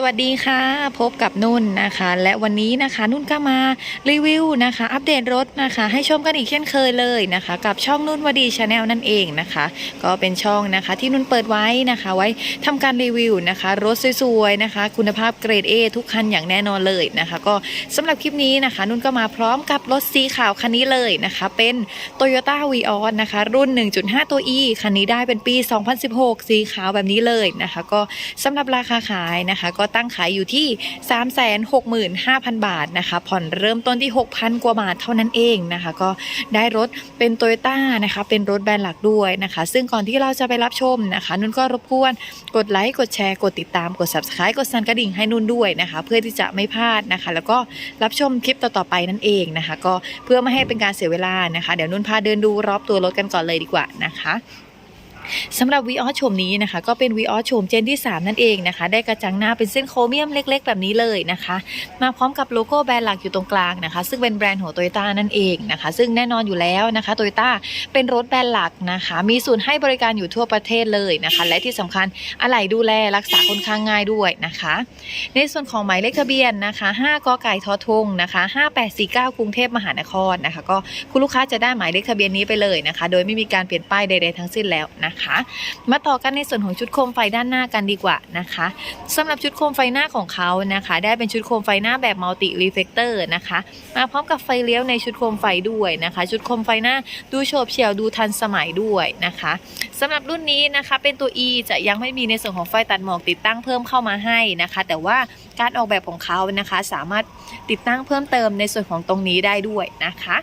สวัสดีค่ะ พบกับนุ่นนะคะ และวันนี้นะคะ นุ่นก็มารีวิวนะคะ อัปเดตรถนะคะ ให้ชมกันอีกเช่นเคยเลยนะคะ กับช่องนุ่นวดีชาแนลนั่นเองนะคะ ก็เป็นช่องนะคะ ที่นุ่นเปิดไว้นะคะ ไว้ทำการรีวิวนะคะ รถสวยๆนะคะ คุณภาพเกรด A ทุกคันอย่างแน่นอนเลยนะคะ ก็สำหรับคลิปนี้นะคะ นุ่นก็มาพร้อมกับรถสีขาวคันนี้เลยนะคะ เป็น Toyota v ีออนะคะ รุ่น 1.5 ตัว E คันนี้ได้เป็นปี 2016 สีขาวแบบนี้เลยนะคะ ก็สำหรับราคาขายนะคะก็ตั้งขายอยู่ที่ 365,000 บาทนะคะ ผ่อนเริ่มต้นที่ 6,000 กว่าบาทเท่านั้นเองนะคะ ก็ได้รถเป็น Toyota นะคะ เป็นรถแบรนด์หลักด้วยนะคะ ซึ่งก่อนที่เราจะไปรับชมนะคะนุ่นก็รบกวนกดไลค์กดแชร์กดติดตามกด subscribe กดสั่นกระดิ่งให้นุ่นด้วยนะคะ เพื่อที่จะไม่พลาดนะคะ แล้วก็รับชมคลิปต่อๆไปนั่นเองนะคะ ก็เพื่อไม่ให้เป็นการเสียเวลานะคะ เดี๋ยวนุ่นพาเดินดูรอบตัวรถกันก่อนเลยดีกว่านะคะ สำหรับวีออสโฉมนี้นะคะ ก็เป็นวีออสโฉมเจนที่ 3 นั่นเองนะคะ ได้กระจังหน้าเป็นเส้นโครเมียมเล็ก ๆ แบบนี้เลยนะคะ มาพร้อมกับโลโก้แบรนด์หลักอยู่ตรงกลางนะคะ ซึ่งเป็นแบรนด์ของโตโยต้านั่นเองนะคะ ซึ่งแน่นอนอยู่แล้วนะคะโตโยต้าเป็นรถแบรนด์หลักนะคะ มีศูนย์ให้บริการอยู่ทั่วประเทศเลยนะคะ และที่สำคัญอะไหล่ดูแลรักษาค่อนข้างง่ายด้วยนะคะ ในส่วนของหมายเลขทะเบียนนะคะ5กไก่ทอทงนะคะ5849 กรุงเทพมหานครนะคะ ก็คุณลูกค้าจะได้หมายเลขทะเบียนนี้ไปเลยนะคะ โดยไม่มีการเปลี่ยนป้ายใดๆทั้งสิ้นแล้วนะคะมาต่อกันในส่วนของชุดโคมไฟด้านหน้ากันดีกว่านะคะสำหรับชุดโคมไฟหน้าของเขานะคะ ได้เป็นชุดโคมไฟหน้าแบบมัลติรีเฟกเตอร์นะคะ มาพร้อมกับไฟเลี้ยวในชุดโคมไฟด้วยนะคะ ชุดโคมไฟหน้าดูโฉบเฉี่ยวดูทันสมัยด้วยนะคะสำหรับรุ่นนี้นะคะเป็นตัว E จะยังไม่มีในส่วนของไฟตัดหมอกติดตั้งเพิ่มเข้ามาให้นะคะ แต่ว่าการออกแบบของเขานะคะ สามารถติดตั้งเพิ่มเติมในส่วนของตรงนี้ได้ด้วยนะคะ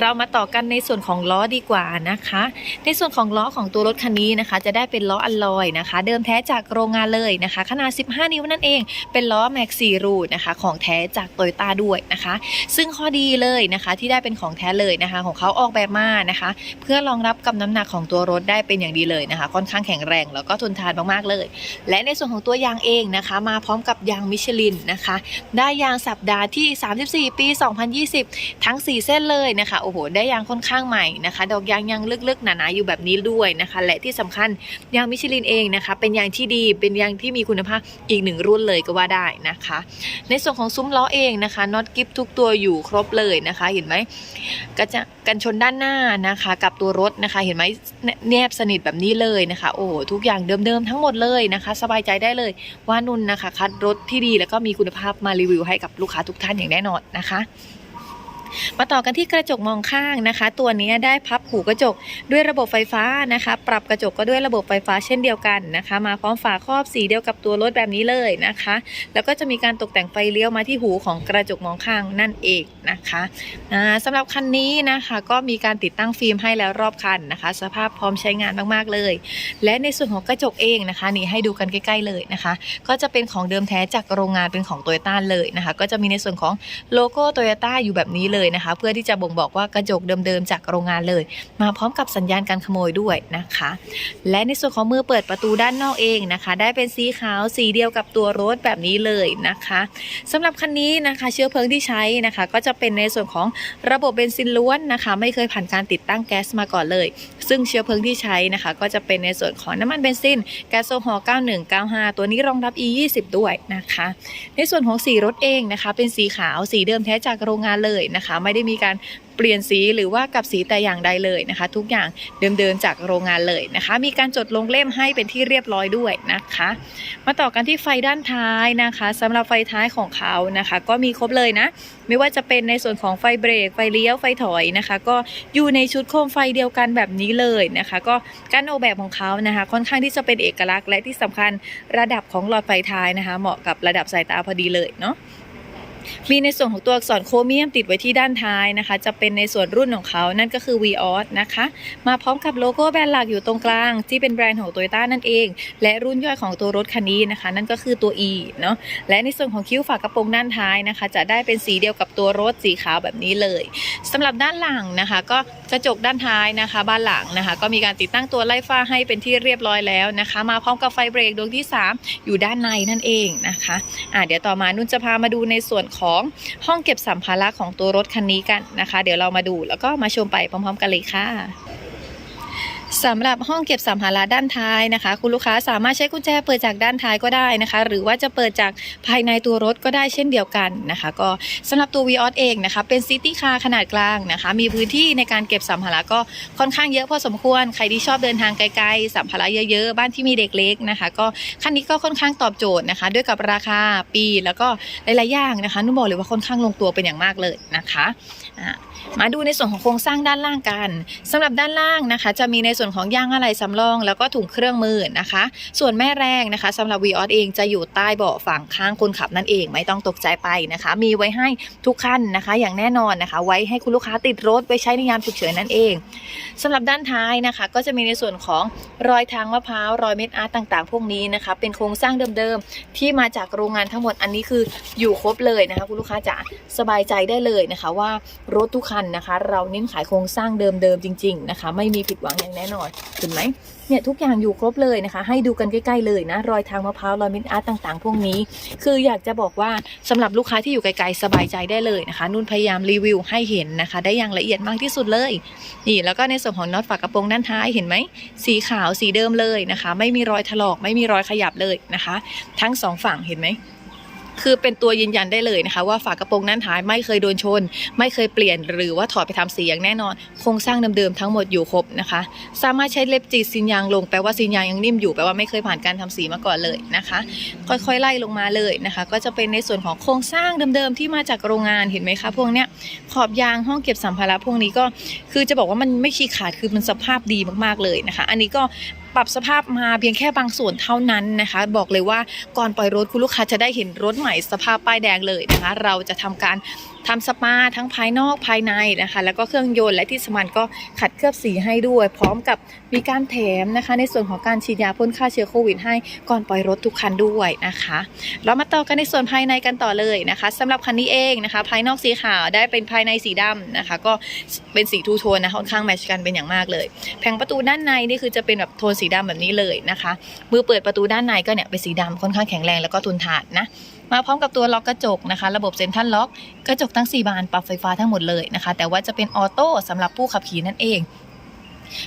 เรามาต่อกันในส่วนของล้อดีกว่านะคะ ในส่วนของล้อของตัวรถคันนี้นะคะ จะได้เป็นล้ออัลลอยนะคะ เดิมแท้จากโรงงานเลยนะคะ ขนาด 15 นิ้วนั่นเอง เป็นล้อแม็กซีรูนะคะ ของแท้จากโตโยต้าด้วยนะคะ ซึ่งข้อดีเลยนะคะ ที่ได้เป็นของแท้เลยนะคะ ของเขาออกแบบมานะคะ เพื่อรองรับกับน้ำหนักของตัวรถได้เป็นอย่างดีเลยนะคะ ค่อนข้างแข็งแรงแล้วก็ทนทานมากๆเลย และในส่วนของตัวยางเองนะคะ มาพร้อมกับยางมิชลินนะคะ ได้ยางสัปดาห์ที่ 34 ปี 2020 ทั้ง 4 เส้นเลยนะคะโอ้โหได้ยางค่อนข้างใหม่นะคะ ดอกยางยังลึกๆหนาๆอยู่แบบนี้ด้วยนะคะ และที่สำคัญยางมิชลินเองนะคะ เป็นยางที่ดีเป็นยางที่มีคุณภาพอีกหนึ่งรุ่นเลยก็ว่าได้นะคะ ในส่วนของซุ้มล้อเองนะคะน็อตกิฟทุกตัวอยู่ครบเลยนะคะ เห็นไหมกระจะกันชนด้านหน้านะคะ กับตัวรถนะคะ เห็นไหมแนบสนิทแบบนี้เลยนะคะ โอ้โหทุกอย่างเดิมๆทั้งหมดเลยนะคะ สบายใจได้เลยว่านุ่นนะคะ คัดรถที่ดีแล้วก็มีคุณภาพมารีวิวให้กับลูกค้าทุกท่านอย่างแน่นอนนะคะ มาต่อกันที่กระจกมองข้างนะคะ ตัวนี้ได้พับหูกระจกด้วยระบบไฟฟ้านะคะ ปรับกระจกก็ด้วยระบบไฟฟ้าเช่นเดียวกันนะคะ มาพร้อมฝาครอบสีเดียวกับตัวรถแบบนี้เลยนะคะ แล้วก็จะมีการตกแต่งไฟเลี้ยวมาที่หูของกระจกมองข้างนั่นเองนะคะอ่าสำหรับคันนี้นะคะ ก็มีการติดตั้งฟิล์มให้แล้วรอบคันนะคะ สภาพพร้อมใช้งานมากๆเลย และในส่วนของกระจกเองนะคะนี่ให้ดูกันใกล้ ๆเลยนะคะ ก็จะเป็นของเดิมแท้จากโรงงานเป็นของโตโยต้าเลยนะคะ ก็จะมีในส่วนของโลโก้โตโยต้าอยู่แบบนี้เลยเลยนะคะ เพื่อที่จะบ่งบอกว่ากระจกเดิมๆจากโรงงานเลย มาพร้อมกับสัญญาณการขโมยด้วยนะคะ และในส่วนของมือเปิดประตูด้านนอกเองนะคะ ได้เป็นสีขาวสีเดียวกับตัวรถแบบนี้เลยนะคะสำหรับคันนี้นะคะ เชื้อเพลิงที่ใช้นะคะ ก็จะเป็นในส่วนของระบบเบนซินล้วนนะคะ ไม่เคยผ่านการติดตั้งแก๊สมาก่อนเลย ซึ่งเชื้อเพลิงที่ใช้นะคะ ก็จะเป็นในส่วนของน้ำมันเบนซินแก๊สโซฮอล์9195 ตัวนี้รองรับ E20 ด้วยนะคะ ในส่วนของสีรถเองนะคะ เป็นสีขาวสีเดิมแท้จากโรงงานเลยนะคะไม่ได้มีการเปลี่ยนสีหรือว่ากับสีแต่อย่างใดเลยนะคะ ทุกอย่างเดิมๆจากโรงงานเลยนะคะ มีการจดลงเล่มให้เป็นที่เรียบร้อยด้วยนะคะ มาต่อกันที่ไฟด้านท้ายนะคะสำหรับไฟท้ายของเขานะคะ ก็มีครบเลยนะ ไม่ว่าจะเป็นในส่วนของไฟเบรก ไฟเลี้ยวไฟถอยนะคะ ก็อยู่ในชุดโคมไฟเดียวกันแบบนี้เลยนะคะ ก็การออกแบบของเขานะคะ ค่อนข้างที่จะเป็นเอกลักษณ์และที่สำคัญระดับของหลอดไฟท้ายนะคะ เหมาะกับระดับสายตาพอดีเลยเนาะ มีในส่วนของตัวอักษรโครเมียมติดไว้ที่ด้านท้ายนะคะ จะเป็นในส่วนรุ่นของเขานั่นก็คือ v ีออสนะคะ มาพร้อมกับโลโก้แบรนด์หลักอยู่ตรงกลาง ที่เป็นแบรนด์ของ Toyota นั่นเอง และรุ่นย่อยของตัวรถคันนี้นะคะ นั่นก็คือตัว E เนาะและในส่วนของคิ้วฝากระโปรงด้านท้ายนะคะ จะได้เป็นสีเดียวกับตัวรถสีขาวแบบนี้เลยสำหรับด้านหลังนะคะ ก็กระจกด้านท้ายนะคะ บ้านหลังนะคะ ก็มีการติดตั้งตัวไล่ฟ้าให้เป็นที่เรียบร้อยแล้วนะคะ มาพร้อมกับไฟเบรกดวงที่ 3 อยู่ด้านในนั่นเองนะคะอ่าเดี๋ยวต่อมานุ่นจะพามาดูในส่วนของห้องเก็บสัมภาระของตัวรถคันนี้กันนะคะ เดี๋ยวเรามาดูแล้วก็มาชมไปพร้อม ๆ กันเลยค่ะ สำหรับห้องเก็บสัมภาระด้านท้ายนะคะ คุณลูกค้าสามารถใช้กุญแจเปิดจากด้านท้ายก็ได้นะคะ หรือว่าจะเปิดจากภายในตัวรถก็ได้เช่นเดียวกันนะคะ ก็สำหรับตัว v ีออเองนะคะเป็นซิตี้คาร์ขนาดกลางนะคะ มีพื้นที่ในการเก็บสัมภาระก็ค่อนข้างเยอะพอสมควร ใครที่ชอบเดินทางไกลๆสัมภาระเยอะๆ บ้านที่มีเด็กเล็กนะคะ ก็คันนี้ก็ค่อนข้างตอบโจทย์นะคะ ด้วยกับราคาปีแล้วก็หลายๆอย่างนะคะนุ่นบอกเลยว่าค่อนข้างลงตัวเป็นอย่างมากเลยนะคะ มาดูในส่วนของโครงสร้างด้านล่างกันสำหรับด้านล่างนะคะ จะมีในส่วนของยางอะไหล่สำรอง แล้วก็ถุงเครื่องมือนะคะ ส่วนแม่แรงนะคะสำหรับ v ีออเองจะอยู่ใต้เบาะฝั่งข้างคนขับนั่นเองไม่ต้องตกใจไปนะคะ มีไว้ให้ทุกขั้นนะคะ อย่างแน่นอนนะคะ ไว้ให้คุณลูกค้าติดรถไว้ใช้ในยามฉุกเฉินนั่นเองสำหรับด้านท้ายนะคะ ก็จะมีในส่วนของรอยทางมะพร้าวรอยเม็ดอาร์ตต่าง ๆ พวกนี้นะคะ เป็นโครงสร้างเดิมๆที่มาจากโรงงานทั้งหมดอันนี้คืออยู่ครบเลยนะคะคุณลูกค้าจะสบายใจได้เลยนะคะ ว่ารถทุกคันนะคะ เราเน้นขายโครงสร้างเดิมๆจริง ๆนะคะ ไม่มีผิดหวังอย่างแน่นอนเห็นไหมเนี่ยทุกอย่างอยู่ครบเลยนะคะ ให้ดูกันใกล้ๆเลยนะ รอยทางมะพร้าวรอยมินอาร์ตต่างๆ พวกนี้ คืออยากจะบอกว่าสำหรับลูกค้าที่อยู่ไกลๆสบายใจได้เลยนะคะ นุ่นพยายามรีวิวให้เห็นนะคะ ได้อย่างละเอียดมากที่สุดเลยนี่แล้วก็ในส่วนของน็อตฝากระโปรงด้านท้ายเห็นไหมสีขาวสีเดิมเลยนะคะ ไม่มีรอยถลอกไม่มีรอยขยับเลยนะคะ ทั้งสองฝั่งเห็นไหม คือเป็นตัวยืนยันได้เลยนะคะ ว่าฝากระโปรงด้านท้ายไม่เคยโดนชน ไม่เคยเปลี่ยนหรือว่าถอดไปทำสีอย่างแน่นอน โครงสร้างเดิมๆทั้งหมดอยู่ครบนะคะ สามารถใช้เล็บจีดซินยางลงแปลว่าซินยางยังนิ่มอยู่แปลว่าไม่เคยผ่านการทำสีมาก่อนเลยนะคะ ค่อยๆไล่ลงมาเลยนะคะ ก็จะเป็นในส่วนของโครงสร้างเดิมๆที่มาจากโรงงานเห็นไหมคะพวกเนี้ยขอบยางห้องเก็บสัมภาระพวกนี้ก็คือจะบอกว่ามันไม่ชี้ขาดคือมันสภาพดีมากๆเลยนะคะ อันนี้ก็ ปรับสภาพมาเพียงแค่บางส่วนเท่านั้นนะคะ บอกเลยว่าก่อนปล่อยรถคุณลูกค้าจะได้เห็นรถใหม่สภาพป้ายแดงเลยนะคะ เราจะทำการ ทำสปาทั้งภายนอกภายในนะคะ แล้วก็เครื่องยนต์และที่สำคัญก็ขัดเคลือบสีให้ด้วย พร้อมกับมีการแถมนะคะ ในส่วนของการฉีดยาพ่นฆ่าเชื้อโควิดให้ก่อนปล่อยรถทุกคันด้วยนะคะ เรามาต่อกันในส่วนภายในกันต่อเลยนะคะสำหรับคันนี้เองนะคะ ภายนอกสีขาวได้เป็นภายในสีดำนะคะ ก็เป็นสีทูโทนนะค่อนข้างแมชกันเป็นอย่างมากเลย แผงประตูด้านในนี่คือจะเป็นแบบโทนสีดำแบบนี้เลยนะคะมือเปิดประตูด้านในก็เนี่ยเป็นสีดำค่อนข้างแข็งแรงแล้วก็ทนทานนะ มาพร้อมกับตัวล็อกกระจกนะคะ ระบบเซ็นทรัลล็อก กระจกทั้ง 4 บานปรับไฟฟ้าทั้งหมดเลยนะคะ แต่ว่าจะเป็นออโต้สำหรับผู้ขับขี่นั่นเอง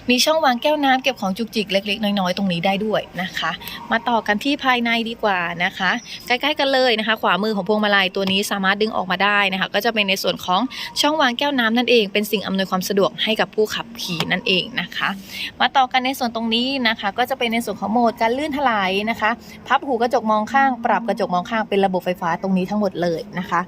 มีช่องวางแก้วน้ำเก็บของจุกจิกเล็ก ๆ น้อยๆ ตรงนี้ได้ด้วยนะคะ มาต่อกันที่ภายในดีกว่านะคะ ใกล้ๆกันเลยนะคะ ขวามือของพวงมาลัยตัวนี้สามารถดึงออกมาได้นะคะ ก็จะเป็นในส่วนของช่องวางแก้วน้ำนั่นเอง เป็นสิ่งอำนวยความสะดวกให้กับผู้ขับขี่นั่นเองนะคะ มาต่อกันในส่วนตรงนี้นะคะ ก็จะเป็นในส่วนของโหมดการลื่นถลายนะคะ พับหูกระจกมองข้าง ปรับกระจกมองข้างเป็นระบบไฟฟ้าตรงนี้ทั้งหมดเลยนะคะ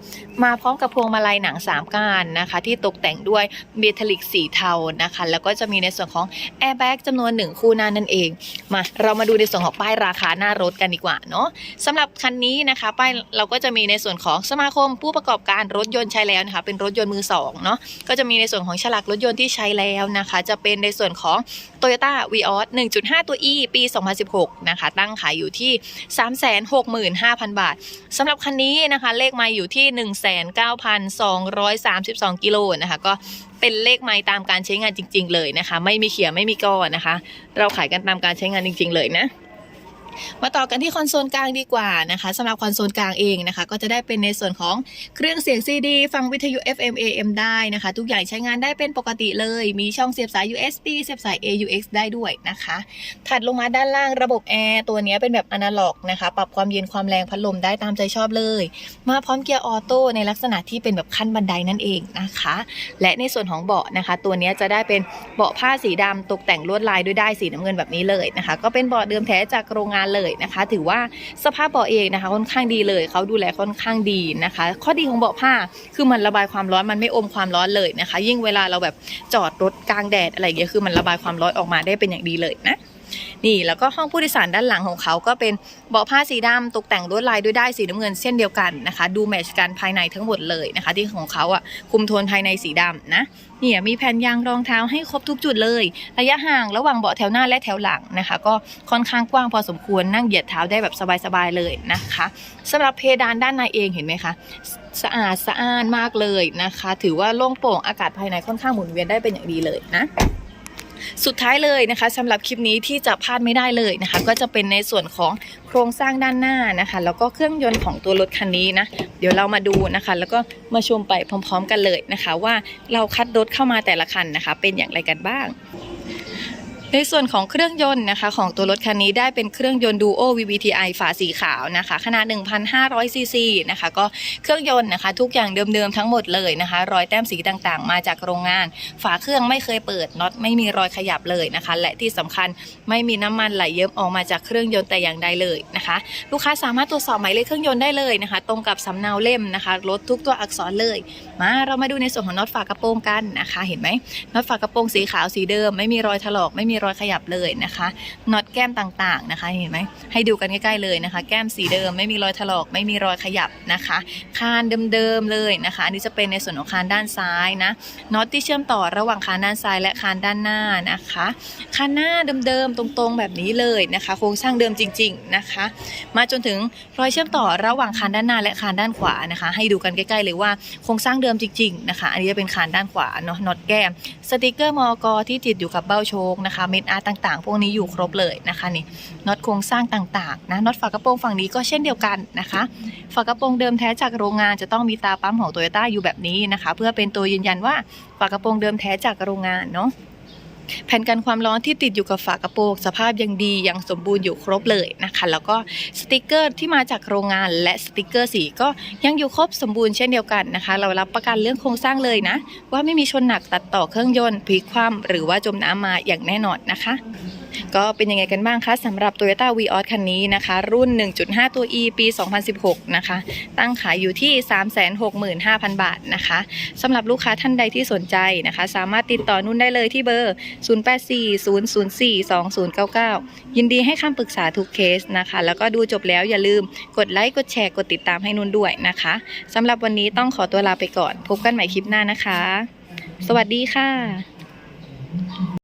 มาพร้อมกับพวงมาลัยหนัง3ก้านนะคะ ที่ตกแต่งด้วยเมทัลลิกสีเทานะคะ แล้วก็จะมีในส่วนของแอร์แบ็กจำนวนหนึ่งคู่หน้านั่นเอง มาเรามาดูในส่วนของป้ายราคาหน้ารถกันดีกว่าเนาะสำหรับคันนี้นะคะ ป้ายเราก็จะมีในส่วนของสมาคมผู้ประกอบการรถยนต์ใช้แล้วนะคะ เป็นรถยนต์มือสองเนาะก็จะมีในส่วนของฉลากรถยนต์ที่ใช้แล้วนะคะ จะเป็นในส่วนของ Toyota v ีออส1.5 ตัว E ปี 2016 นะคะ ตั้งขายอยู่ที่ 365,000 บาทสำหรับคันนี้นะคะ เลขไมล์อยู่ที่ 19,232 กิโลนะคะก็ เป็นเลขไม้ตามการใช้งานจริง ๆ เลยนะคะ ไม่มีเขียไม่มีก้อนนะคะ เราขายกันตามการใช้งานจริง ๆ เลยนะ มาต่อกันที่คอนโซลกลางดีกว่านะคะสำหรับคอนโซลกลางเองนะคะ ก็จะได้เป็นในส่วนของเครื่องเสียง CD ฟังวิทยุ FM AM ได้นะคะ ทุกอย่างใช้งานได้เป็นปกติเลย มีช่องเสียบสาย USB เสียบสาย AUX ได้ด้วยนะคะ ถัดลงมาด้านล่างระบบแอร์ตัวนี้เป็นแบบอนาล็อกนะคะ ปรับความเย็นความแรงพัดลมได้ตามใจชอบเลย มาพร้อมเกียร์ออโต้ในลักษณะที่เป็นแบบขั้นบันไดนั่นเองนะคะ และในส่วนของเบาะนะคะ ตัวนี้จะได้เป็นเบาะผ้าสีดำตกแต่งลวดลายด้วยได้สีน้ำเงินแบบนี้เลยนะคะ ก็เป็นเบาะเดิมแท้จากโรงงานเลยนะคะ ถือว่าสภาพเบาะเองนะคะ ค่อนข้างดีเลยเขาดูแลค่อนข้างดีนะคะ ข้อดีของเบาะผ้าคือมันระบายความร้อนมันไม่อมความร้อนเลยนะคะ ยิ่งเวลาเราแบบจอดรถกลางแดดอะไรอย่างเงี้ยคือมันระบายความร้อนออกมาได้เป็นอย่างดีเลยนะ นี่แล้วก็ห้องผู้โดยสารด้านหลังของเขาก็เป็นเบาะผ้าสีดำตกแต่งลวดลายด้วยได้ายสีน้ำเงินเช่นเดียวกันนะคะ ดูแมชกันภายในทั้งหมดเลยนะคะ ที่ของเขาอะคุมโทนภายในสีดำนะเนี่ยมีแผ่นยางรองเท้าให้ครบทุกจุดเลย ระยะห่างระหว่างเบาะแถวหน้าและแถวหลังนะคะ ก็ค่อนข้างกว้างพอสมควรนั่งเหยียดเท้าได้แบบสบายๆเลยนะคะสำหรับเพดานด้านในเองเห็นไหมคะสะอาดสะอ้านมากเลยนะคะ ถือว่าโล่งโปร่งอากาศภายในค่อนข้างหมุนเวียนได้เป็นอย่างดีเลยนะ สุดท้ายเลยนะคะสำหรับคลิปนี้ที่จะพลาดไม่ได้เลยนะคะ ก็จะเป็นในส่วนของโครงสร้างด้านหน้านะคะ แล้วก็เครื่องยนต์ของตัวรถคันนี้นะ เดี๋ยวเรามาดูนะคะ แล้วก็มาชมไปพร้อม ๆ กันเลยนะคะ ว่าเราคัดรถเข้ามาแต่ละคันนะคะ เป็นอย่างไรกันบ้าง ในส่วนของเครื่องยนต์นะคะของตัวรถคันนี้ได้เป็นเครื่องยนต์ Duo VVTi ฝาสีขาวนะคะขนาด 1,500 ซีซีนะคะก็เครื่องยนต์นะคะทุกอย่างเดิมๆทั้งหมดเลยนะคะ รอยแต้มสีต่างๆ มาจากโรงงาน ฝาเครื่องไม่เคยเปิดน็อตไม่มีรอยขยับเลยนะคะ และที่สำคัญไม่มีน้ำมันไหลเยิ้มออกมาจากเครื่องยนต์แต่อย่างใดเลยนะคะ ลูกค้าสามารถตรวจสอบหมายเลขเครื่องยนต์ได้เลยนะคะ ตรงกับสำเนาเล่มนะคะรถทุกตัวอักษรเลย มาเรามาดูในส่วนของน็อตฝากระโปรงกันนะคะ เห็นไหมน็อตฝากระโปรงสีขาวสีเดิม ไม่มีรอยถลอกไม่มีรอยขยับเลยนะคะน็อตแก้มต่างๆนะคะ เห็นไหมให้ดูกันใกล้ๆเลยนะคะ แก้มสีเดิมไม่มีรอยถลอกไม่มีรอยขยับนะคะคานเดิมๆเลยนะคะอันนี้จะเป็นในส่วนของคานด้านซ้ายนะน็อตที่เชื่อมต่อระหว่างคานด้านซ้ายและคานด้านหน้านะคะคานหน้าเดิมๆตรงๆแบบนี้เลยนะคะ โครงสร้างเดิมจริง ๆนะคะ มาจนถึงรอยเชื่อมต่อระหว่างคานด้านหน้าและคานด้านขวานะคะ ให้ดูกันใกล้ๆเลยว่าโครงสร้างเดิมจริงๆนะคะ อันนี้จะเป็นคานด้านขวาเนาะน็อตแก้มสติกเกอร์มอกที่ติดอยู่กับเบ้าโชคนะคะเม็ดอาร์ต่างๆ พวกนี้อยู่ครบเลยนะคะนี่น็อตโครงสร้างต่างๆนะน็อตฝากระโปรงฝั่งนี้ก็เช่นเดียวกันนะคะฝากระโปรงเดิมแท้จากโรงงานจะต้องมีตาปั๊มของโตโยต้าอยู่แบบนี้นะคะ เพื่อเป็นตัวยืนยันว่าฝากระโปรงเดิมแท้จากโรงงานเนาะ แผ่นกันความร้อนที่ติดอยู่กับฝากระโปรงสภาพยังดียังสมบูรณ์อยู่ครบเลยนะคะ แล้วก็สติกเกอร์ที่มาจากโรงงานและสติกเกอร์สีก็ยังอยู่ครบสมบูรณ์เช่นเดียวกันนะคะ เรารับประกันเรื่องโครงสร้างเลยนะ ว่าไม่มีชนหนักตัดต่อเครื่องยนต์พลิกคว่ำหรือว่าจมน้ำมาอย่างแน่นอนนะคะ ก็เป็นยังไงกันบ้างคะสำหรับ Toyota v ีออคันนี้นะคะ รุ่น 1.5 ตัว E ปี 2016 นะคะ ตั้งขายอยู่ที่ 365,000 บาทนะคะสำหรับลูกค้าท่านใดที่สนใจนะคะ สามารถติดต่อนุ่นได้เลยที่เบอร์ 0840042099 ยินดีให้คำปรึกษาทุกเคสนะคะ แล้วก็ดูจบแล้วอย่าลืมกดไลค์ กดแชร์ กดติดตามให้นุ่นด้วยนะคะสำหรับวันนี้ต้องขอตัวลาไปก่อน พบกันใหม่คลิปหน้านะคะ สวัสดีค่ะ